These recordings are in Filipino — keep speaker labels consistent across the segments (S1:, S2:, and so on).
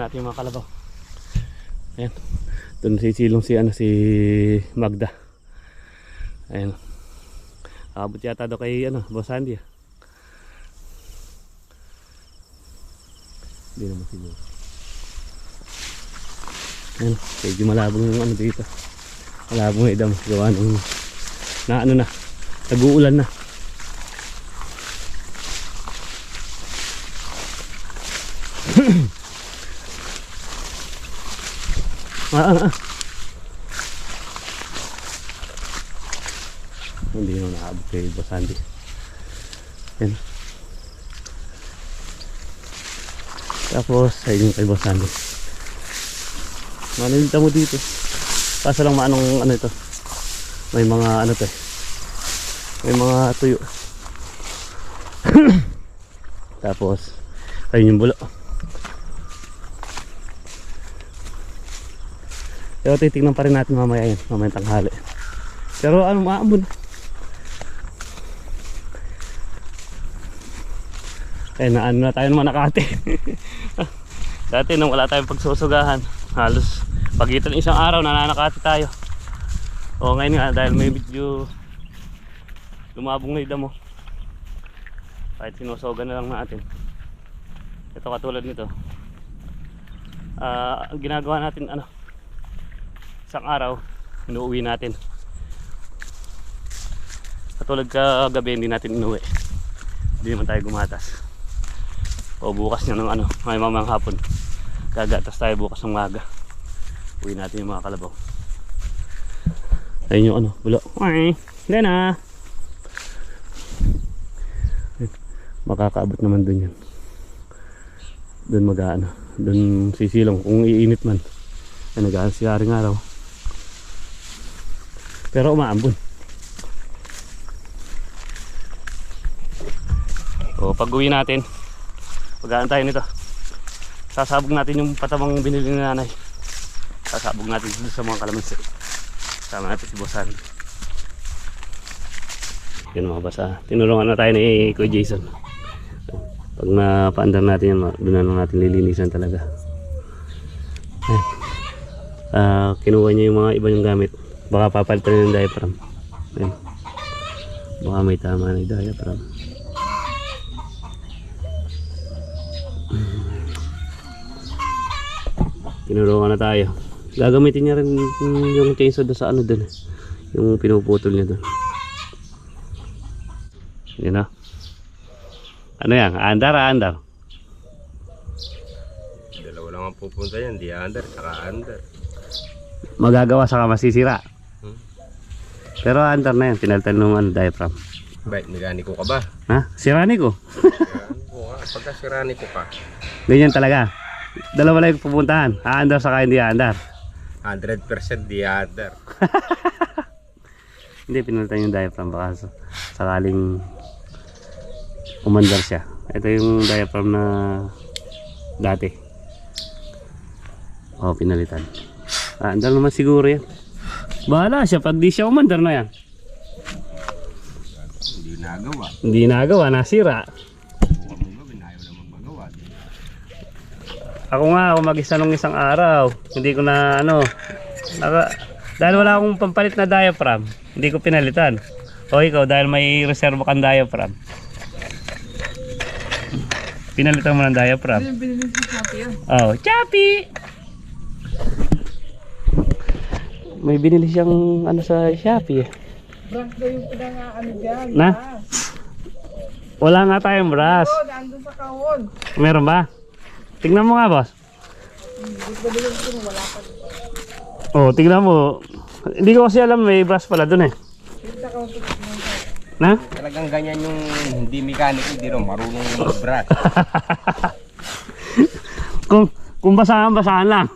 S1: Natin yung mga kalabaw. Ayan. Doon sisilong si ano si Magda. Ayan. Abot yata daw kay ano, Boss Andy. ah. Hindi naman siguro. Ayan, medyo malabong yung ano dito. Malabong idam. Gawa nung na ano na, nag-uulan na. ah, ah, ah. Hindi na nakaabot kay Boss Andy. Yan. Tapos, ayun yung kay Boss Andy. Manilita mo dito. Kaso lang maanong ano ito. May mga ano to eh. May mga tuyo. Tapos, ayun yung bulo. Pero titignan pa rin natin mamaya yun. Mamaya tanghali. Pero ano maambon. Eh naano na tayo naman nakati. Dati nung wala tayong pagsusugahan, halos pagitan isang araw nananakati tayo. O ngayon nga dahil may medyo lumabong na damo. Kahit sinusogan na lang natin. Ito katulad nito. Ang ginagawa natin ano isang araw inuuwi natin. Katulad kagabi hindi natin inuwi. Hindi naman tayo gumatas. O bukas na ng ano, may mamang hapon. Gagatas tayo bukas ng maga. Uwi natin yung mga kalabaw. Ayun yung ano, bulo. Ay, hindi na. Makakaabot naman dun yan. Dun mag ano, dun sisilong kung iinit man. Ay nag si Haring araw. Pero umaambon. O pag uwi natin, Pagkaan tayo nito. Sasabog natin yung patamang binili ni nanay. Sasabog natin dito sa mga kalamansi. Sama natin si Bosan. Yun mga basa. Tinulungan na tayo ni Kuya Jason. Pag napaandar natin yan, doon na lang natin lilinisan talaga. Ay. Ah, kinuha niya yung mga iba niyang gamit. Baka papalitan yung diaphragm. Ayun. Baka may tama na yung diaphragm. Tinulungan na tayo. Gagamitin niya rin yung chainsaw doon sa ano doon. eh. Yung pinuputol niya doon. Yun na. Ano yan? Andar, andar.
S2: Dalawa lang ang pupunta yan, di under, saka under.
S1: Magagawa saka masisira.
S2: Hmm.
S1: Pero andar na yan. Pinalitan ng ano, diaphragm.
S2: Bait, mekaniko ka ba?
S1: Ha? Sirani ko.
S2: Ka. Pagka siraniko ka,
S1: Ganyan talaga. Dalawa lang yung pupuntahan. Aandar saka hindi aandar.
S2: 100% di under.
S1: Hindi, pinalitan yung diaphragm baka sa- sakaling umandar siya. Ito yung diaphragm na dati. Oh, pinalitan. Ah, andar naman siguro yan. Bahala siya, pag di siya umandar na yan.
S2: Hindi nagawa.
S1: Hindi nagawa, nasira. Ako nga, ako mag-isa nung isang araw. Hindi ko na ano. Naka, dahil wala akong pampalit na diaphragm, hindi ko pinalitan. O ikaw, dahil may reserva kang diaphragm. Pinalitan mo ng diaphragm.
S3: Yung binili sa Shopee yun.
S1: Oh, Chappy! May binili siyang ano sa Shopee. eh.
S3: Branch daw yung pinangaano dyan.
S1: Na?
S3: Ah.
S1: Wala nga tayong brush.
S3: Oo, nandun sa kahon.
S1: Meron ba? Tingnan mo nga, boss.
S3: Hindi ko ba ko wala pa.
S1: Oh, tingnan mo. Hindi ko kasi alam may brush pala dun eh.
S3: Sa kahon.
S1: Na?
S2: Talagang ganyan yung hindi mekaniko, hindi rin marunong mag-brush.
S1: Kung, kung basahan, basahan lang.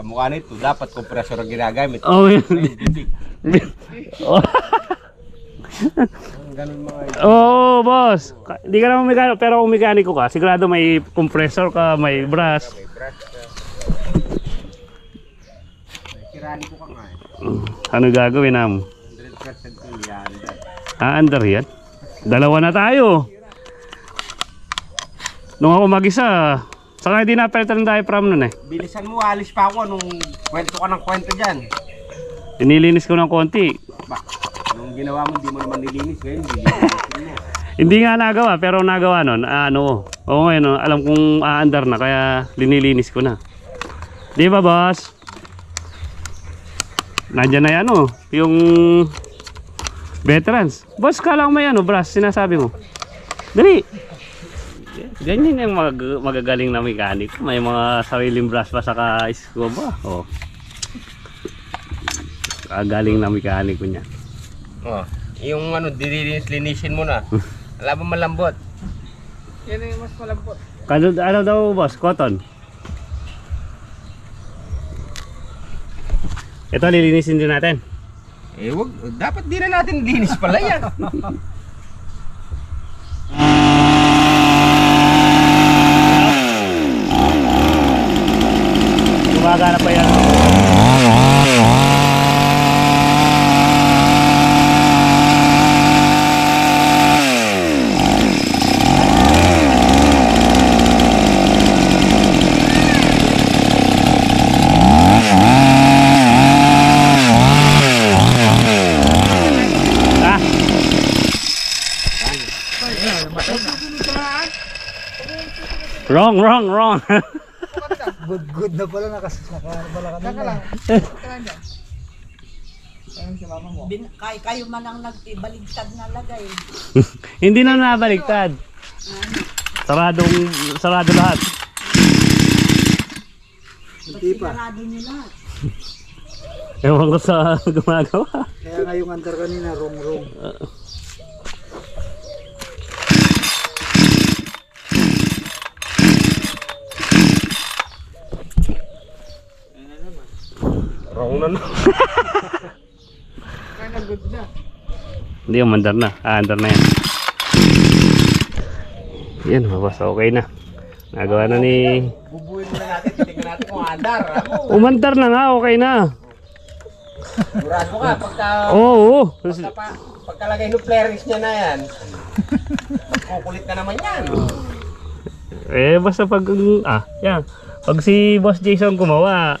S2: Kamukha nito, dapat kompresor ang ginagamit.
S1: Oh, yun. oh,
S2: Ganun mga
S1: oh, boss. Hindi ka naman mekaniko, pero kung mekaniko ka, sigurado may compressor ka, may brush.
S2: may brush ka. May siraniko ka nga eh.
S1: Ano gagawin namin?
S2: 100% yung di under.
S1: Ah, under yan. Dalawa na tayo. Nung ako mag-isa, Saka hindi napalitan ng diaphragm nun eh.
S2: Bilisan mo, alis pa ako nung kwento ka ng kwento dyan.
S1: Inilinis ko ng konti.
S2: Ba, nung ginawa mo, hindi mo naman nilinis. Ngayon, mo.
S1: Hindi nga nagawa, pero nagawa nun. Ah, ano, oo ngayon, oh, alam kong aandar na, kaya linilinis ko na. Di ba, boss? Nandiyan na yan, oh. Yung veterans. Boss, kala ko may ano, brass, sinasabi mo. Dali. Ganyan yung mag magagaling na mechanic. May mga sariling brass pa saka scuba. Oh. Kagaling na mechanic ko niya.
S2: Oh, yung ano, dilinis-linisin mo na. Alam mo malambot.
S3: Yan yung mas malambot.
S1: Kano, ano daw boss? Cotton? Ito lilinisin din natin.
S2: Eh, wag, dapat di na natin linis pala yan.
S1: Gumagana pa yan. Ah, wrong, wrong, wrong.
S4: Good, good na pala nakas nakabala ka
S3: Saka lang. Saka lang dyan. Ayun si mama mo.
S5: Bin, kay, kayo man ang nagtibaligtad na lagay.
S1: Hindi na nabaliktad. Saradong, sarado lahat.
S4: Hindi pa.
S5: Sarado nyo na.
S1: Ewan ko sa gumagawa.
S4: Kaya nga yung andar kanina, wrong wrong.
S2: Wrong na no.
S3: Kaya na good na.
S1: Hindi, umandar na. Ah, andar na yan. Yan, mabas. Okay na. Nagawa na ni...
S2: Bubuhin muna natin, titignan natin kung andar. Ako,
S1: Umandar na nga, okay na.
S2: Murado ka, pagka,
S1: Oo. oo.
S2: pagka pa, pagkalagay ng flares niya na yan. Kukulit na naman yan.
S1: Eh, basta pag... Ah, yan. Pag si Boss Jason gumawa,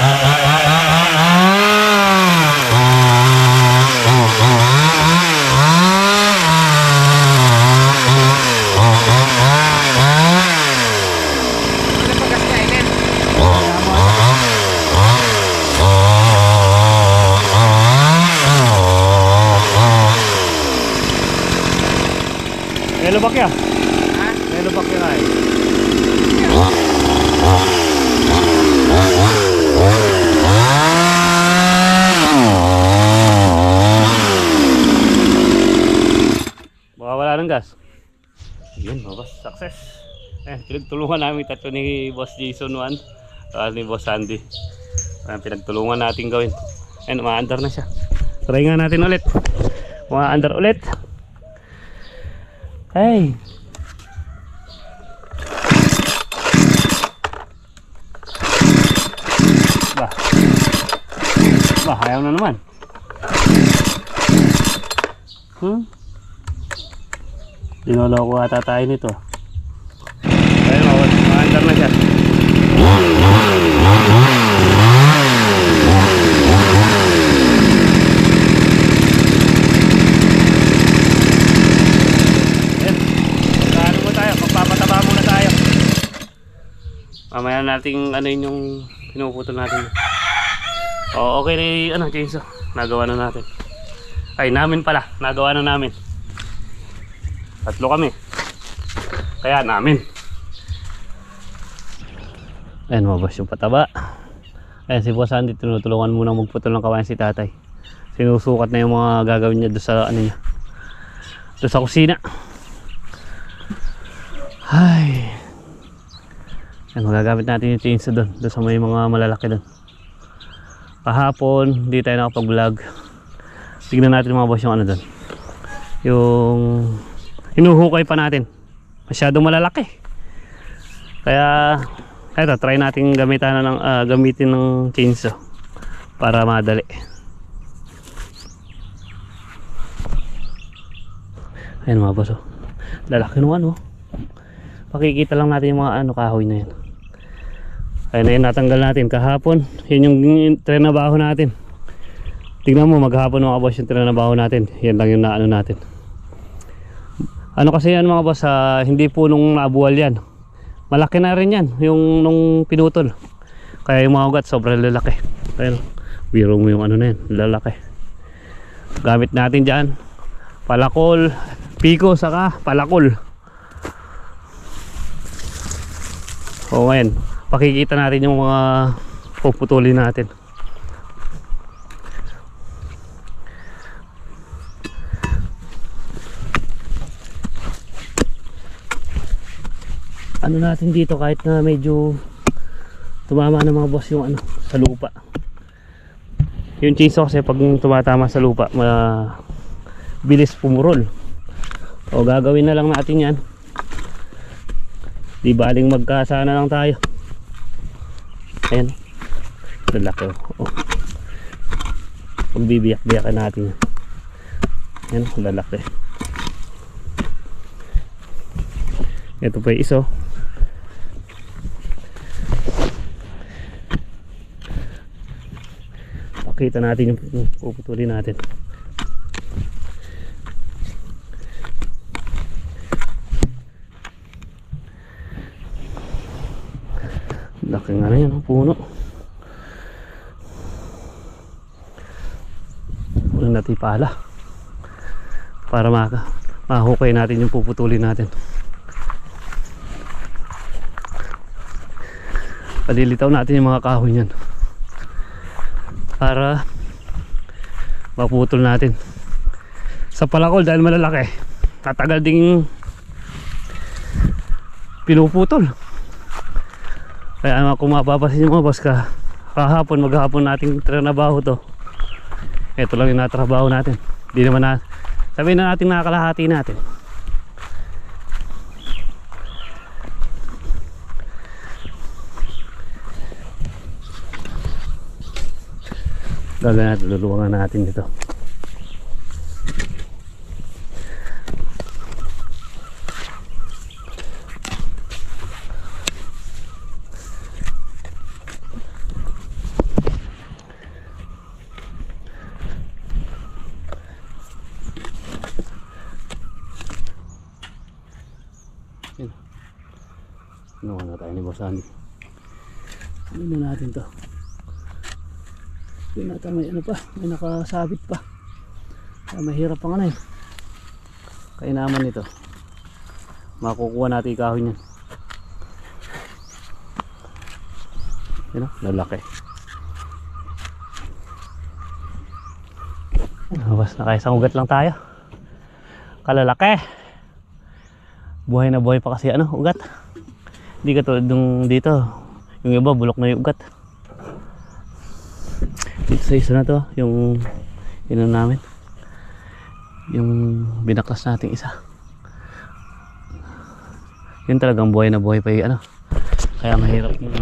S1: lubak ya? Ha? May lubak ya nga eh. Baka wala ng gas. Yun, mga boss. Success. Eh, pinagtulungan namin tatlo ni Boss Jason 1 at ni Boss Sandy. Ayan, pinagtulungan natin gawin. Ayun, umaandar na siya. Try nga natin ulit. Umaandar ulit. Hey. Bah. Bah, ayaw na naman. Hmm? Dinoloko ata tayo nito. Ayun, mawal. Maandar na siya. Ayan. Magkano mo tayo? Magpapataba muna tayo. Mamaya nating ano yun yung pinuputol natin. Oo, okay na ano, chainsaw. Nagawa na natin. Ay, namin pala. Nagawa na namin. Tatlo kami. Kaya namin. Ayan, mabas yung pataba. Ayan, si Boss Andy, tinutulungan muna magputol ng kawayan si tatay. Sinusukat na yung mga gagawin niya doon sa ano niya. Doon sa kusina. Ay. Ayan, magagamit natin yung chainsaw doon. Doon sa may mga malalaki doon. Kahapon, hindi tayo nakapag-vlog. Tignan natin mga boss yung ano doon. Yung hinuhukay pa natin. Masyadong malalaki. Kaya eto, try natin gamitan na ng ah, gamitin ng chainsaw para madali. Ayun mga boss oh. Lalaki nung ano. Pakikita lang natin yung mga ano kahoy na yan. Ayun na yun natanggal natin kahapon. Yun yung trinabaho natin. Tingnan mo maghapon mga boss yung trinabaho natin. Yan lang yung naano natin. Ano kasi yan mga boss, ah, hindi po nung nabuwal yan. Malaki na rin yan, yung nung pinutol. Kaya yung mga ugat, sobrang lalaki. Ayun, biro mo yung ano na yan, lalaki. Gamit natin dyan, palakol, piko, saka palakol. O ngayon, pakikita natin yung mga puputulin natin. ano natin dito kahit na medyo tumama ng mga boss yung ano sa lupa. Yung chainsaw kasi pag tumatama sa lupa ma bilis pumurol. O gagawin na lang natin yan. Di baling magkasana lang tayo ayan. Lalaki. Oh. pagbibiyak-biyakan natin. Yan ayan lalaki. Ito pa yung iso pakita natin yung puputulin natin na yan puno. Puno natin pala. Para maka mahukay natin yung puputulin natin. Palilitaw natin yung mga kahoy niyan. Para maputol natin. Sa palakol dahil malalaki tatagal ding pinuputol kaya ano, kung mapapasin yung mga boss ka kahapon maghapon nating trinabaho to. Ito lang yung natrabaho natin. Di naman na sabihin na natin nakakalahati natin. Gagawin natin luluwangan natin dito Yun. Nakuha na tayo ni Boss Andy. Ano na natin to? Yun nata may ano pa, may nakasabit pa. Kaya mahirap pang ano eh. Kainaman nito. Makukuha natin yung kahoy niyan. Yun o, lalaki. Bas na isang ugat lang tayo. Kalalaki. Buhay na buhay pa kasi ano, ugat. Hindi ka tulad nung dito. Yung iba bulok na yung ugat sa isa na to yung yun namin. Yung binaklas nating isa. Yun talagang buhay na buhay pa yung ano. Kaya mahirap yung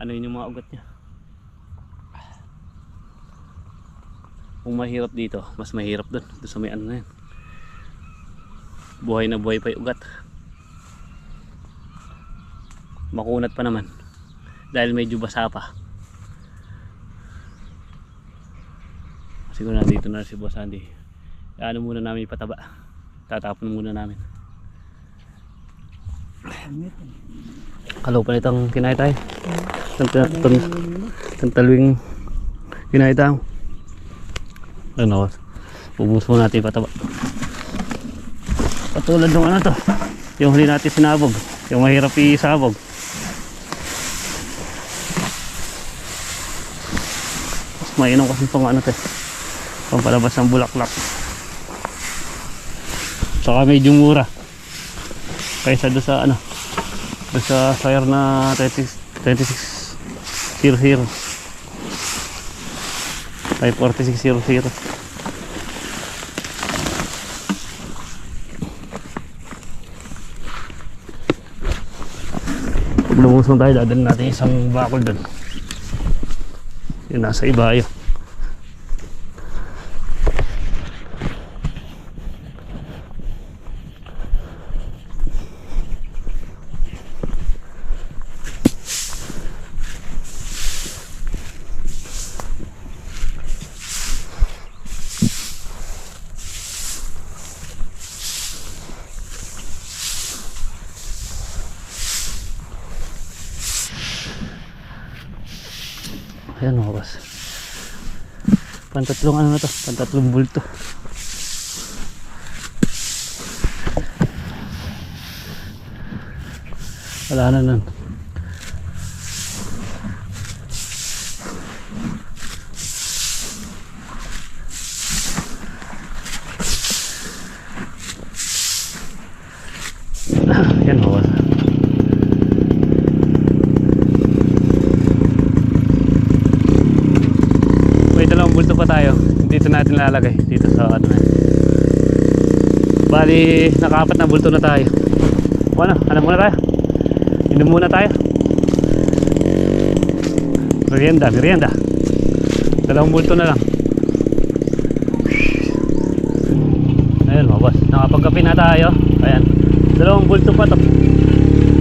S1: ano yun yung mga ugat niya. Kung mahirap dito mas mahirap dun doon sa may ano na yan buhay na buhay pa yung ugat. Makunat pa naman. Dahil medyo basa pa siguro nandito na si Boss Andy. Ano muna namin pataba tatapon muna namin. Kalaw pa nitong kinain tayo itong talwing kinain tayo ano ubus mo natin pataba katulad ng ano to yung huli natin sinabog yung mahirap isabog. Mainom kasi pang ano to eh pampalabas ng bulaklak saka medyo mura kaysa doon sa ano doon sa fire na 26 26 00 ay 46 00 lumusong tayo, dadalhin natin isang bakol doon. Yun, nasa ibayo. Ayan mga boss. Pantatlong ano na to? Pantatlong bulto. Wala na nun. Yan mga boss. May dalawang bulto pa tayo. Dito natin lalagay. Dito sa ano. Bali, nakaapat na bulto na tayo. O ano, ano muna tayo? Inom muna tayo. Merienda, merienda. Dalawang bulto na lang. Ayan mga boss, nakapagkape na tayo. Ayan, dalawang bulto pa to.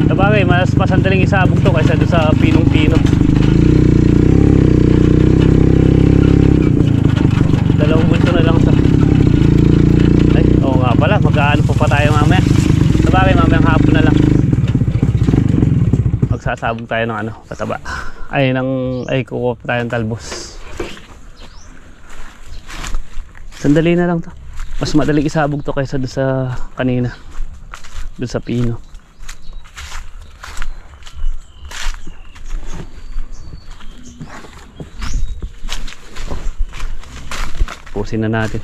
S1: Sabagay, mas masandaling isabog to kaysa doon sa pinong-pino. dalawang bulto na lang to ay oo nga pala mag-aano pa pa tayo mamaya sabagay hapon na lang. Magsasabog tayo ng ano pataba. Ay ng ay kukuha pa tayo ng talbos. Sandali na lang to. Mas madaling isabog to kaysa doon sa kanina. Doon sa pino. Pusin na natin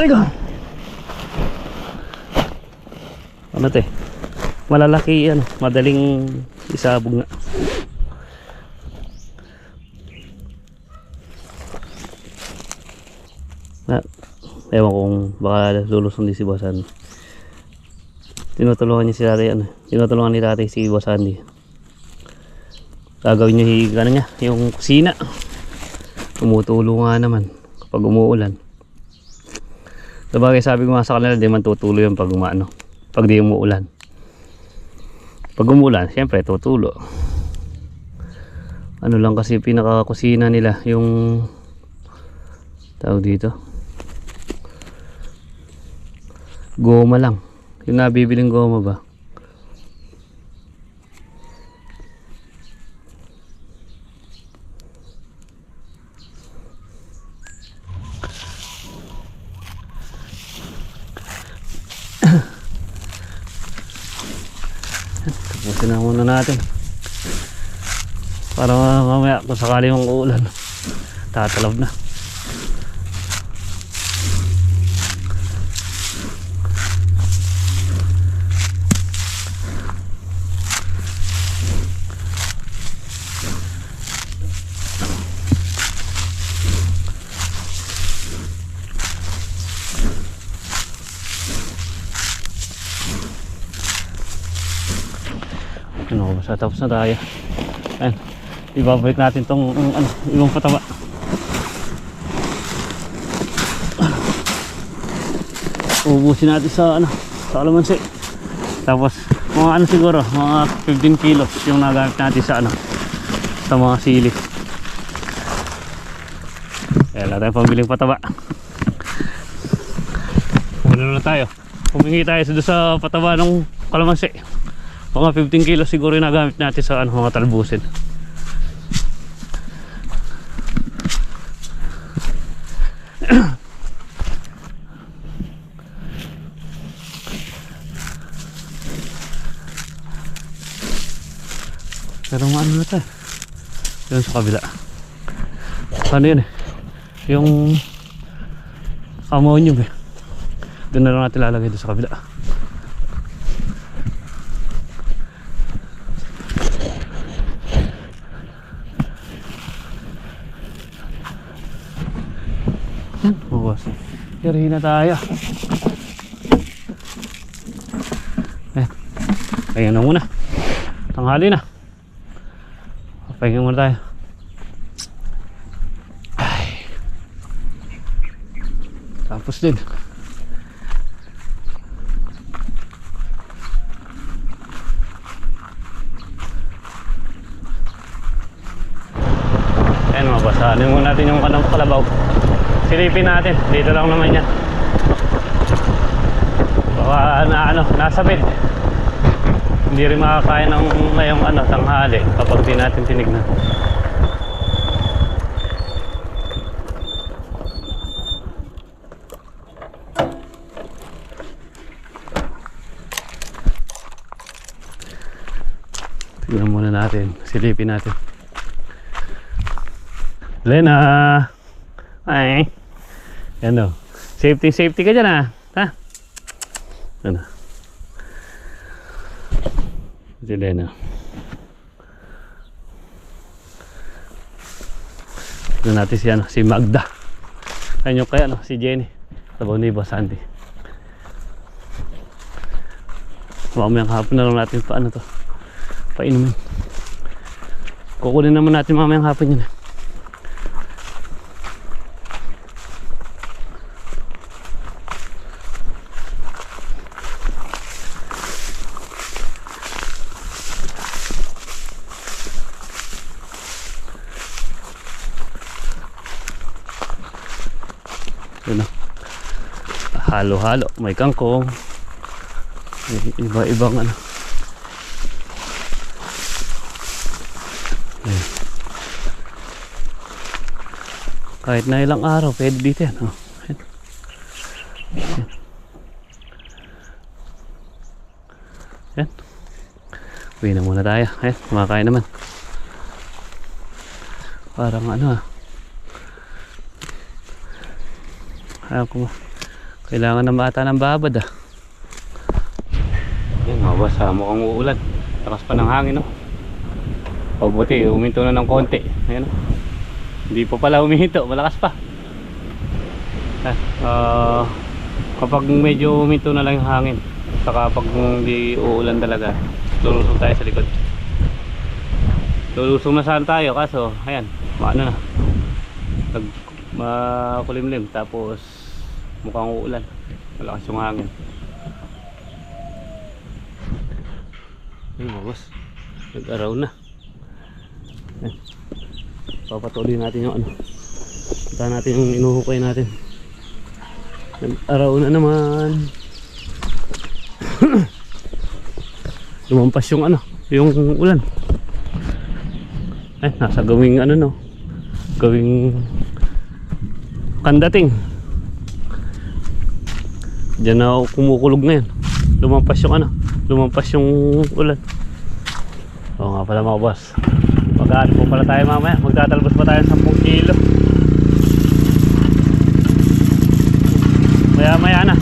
S1: Teka. Ano te? Malalaki ano, madaling isabog nga. Na, ewan kung baka lulusong din si Boss Andy. Tinutulungan niya si tatay ano, tinutulungan ni tatay si Boss Andy gagawin niya yung ano niya, yung kusina. Tumutulo nga naman kapag umuulan. Sabagay sabi ko nga sa kanila, di man tutulo yun pag umaano, pag di umuulan. Pag umuulan, siyempre tutulo. Ano lang kasi pinaka-kusina nila, yung tawag dito. Goma lang. Yung nabibiling goma ba? Tapusin na muna natin. Para mamaya kung sakali mong uulan, tatalab na. Ano, basta tapos na tayo. Ayan. Ibabalik natin tong um, ano, ibang pataba. Ubusin natin sa ano, sa alamansi. Tapos mga ano siguro, mga 15 kilos yung nagamit natin sa ano, sa mga sili. Kaya wala tayong pambiling pataba. Ano na tayo? Humingi tayo sa, sa pataba ng kalamansi. Mga 15 kilos siguro yung nagamit natin sa ano, mga talbusin. Pero ano na tayo? Yun sa kabila. Ano yun eh? Yung ammonium eh. Doon na lang natin lalagay doon sa kabila. Dirhin na tayo. Eh, Ayan na muna. Tanghali na. Pahinga muna tayo. Ay. Tapos din. Ayan, mabasahanin muna natin yung kanang kalabaw. Silipin natin. Hindi rin makakain ng ngayong ano, tanghali kapag di natin tinignan. Tignan muna natin, silipin natin. Lena! Ay! Ano? Safety, safety ka dyan ah. Ha? Ano? Si Lena. Tignan natin si ano, si Magda. Ayun yung kaya ano, si Jenny. Sabaw ni Boss Andy. Mamayang hapon na lang natin pa ano to. Painumin. Kukunin naman natin mamayang hapon yun. eh. Halo-halo. May kangkong. Iba-ibang ano. Ayan. Kahit na ilang araw, pwede dito yan. Oh. Ayan. Ayan. Ayan. Uwi na muna tayo. Ayan, kumakain naman. Parang ano ah. Ayaw ko ma- Kailangan ng bata ng babad ah. Yan mga boss, ah, mukhang uulan. Takas pa ng hangin no. Pabuti, uminto na ng konti. Ayan oh. Hindi pa pala umihinto, malakas pa. Ah, ah, kapag medyo uminto na lang yung hangin, saka pag hindi uulan talaga, lulusong tayo sa likod. Lulusong na saan tayo, kaso, ayan, maano na. Nag, makulimlim, tapos mukhang uulan. Malakas yung hangin. Ayun mga boss, nag-araw na. Ayan. Papatuloy natin yung ano. Punta natin yung inuhukay natin. Nag-araw na naman. Lumampas yung ano, yung ulan. Eh, nasa gawing ano no. Gawing kandating. Diyan na kumukulog ngayon. Lumampas yung ano, lumampas yung ulan. Oo nga pala mga boss. Mag-ano po pala tayo mamaya. Magtatalbos pa tayo ng 10 kilo. Maya maya na.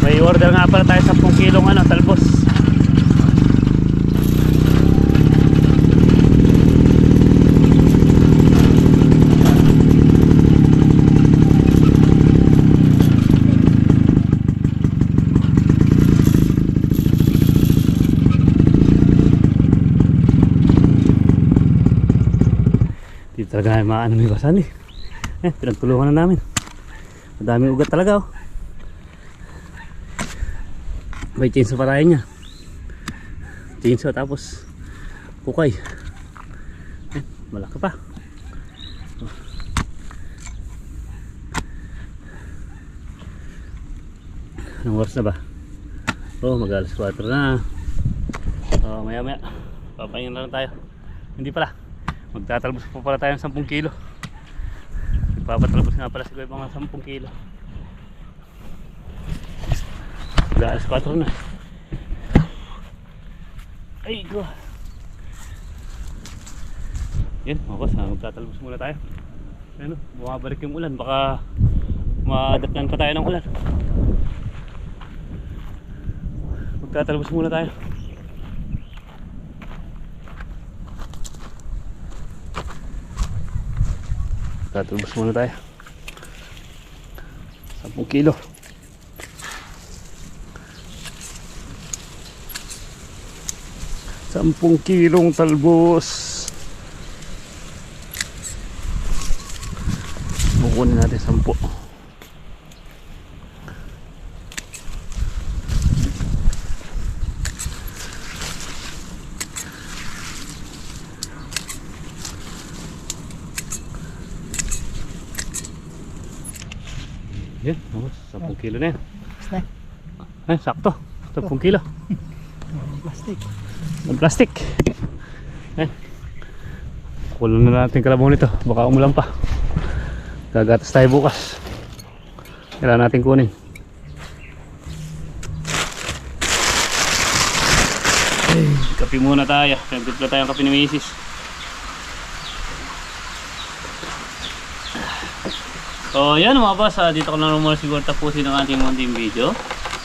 S1: May order nga pala tayo sa 10 kilong ano, talbos. Dito talaga ay maano may basan eh. Pinagtulungan na namin. Madaming ugat talaga oh. May chainsaw pa tayo niya. Chainsaw tapos kukay. Eh, malaki pa. Oh. Anong oras na ba? Oh, mag alas 4 na. Oh, maya maya. Papahinga na lang tayo. Hindi pala. Magtatalbos pa pala tayo ng 10 kilo. Nagpapatalbos nga pala si Kuya mga 10 kilo. Alas 4 na. Ay, ko. Yan, mga boss, magtatalbos muna tayo. Ano, bumabalik yung ulan, baka madatnan pa tayo ng ulan. Magtatalbos muna tayo. Tatubos muna tayo. 10 kilo. Sampung kilong talbos. Bukunin natin sampu. Yan, 10 kilo na yan.
S4: Basta.
S1: Ay, sakto. 10 kilo.
S4: Plastic.
S1: ng plastic. Eh. Kulong na natin kalabaw nito. Baka umulan pa. Gagatas tayo bukas. Kailangan natin kunin. Ay, kape muna tayo. Nagtipla tayo ng kape ni Macy's. So yan mga boss, ah, dito ko na muna siguro tapusin ang ating munting video.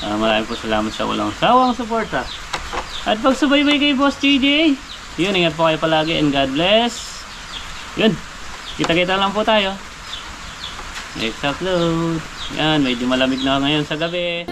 S1: Ah, maraming po salamat sa walang sawang suporta. At pagsubaybay kay Boss JJ. Yun, ingat po kayo palagi and God bless. Yun, kita-kita lang po tayo. Next upload. Yan, medyo malamig na ngayon sa gabi.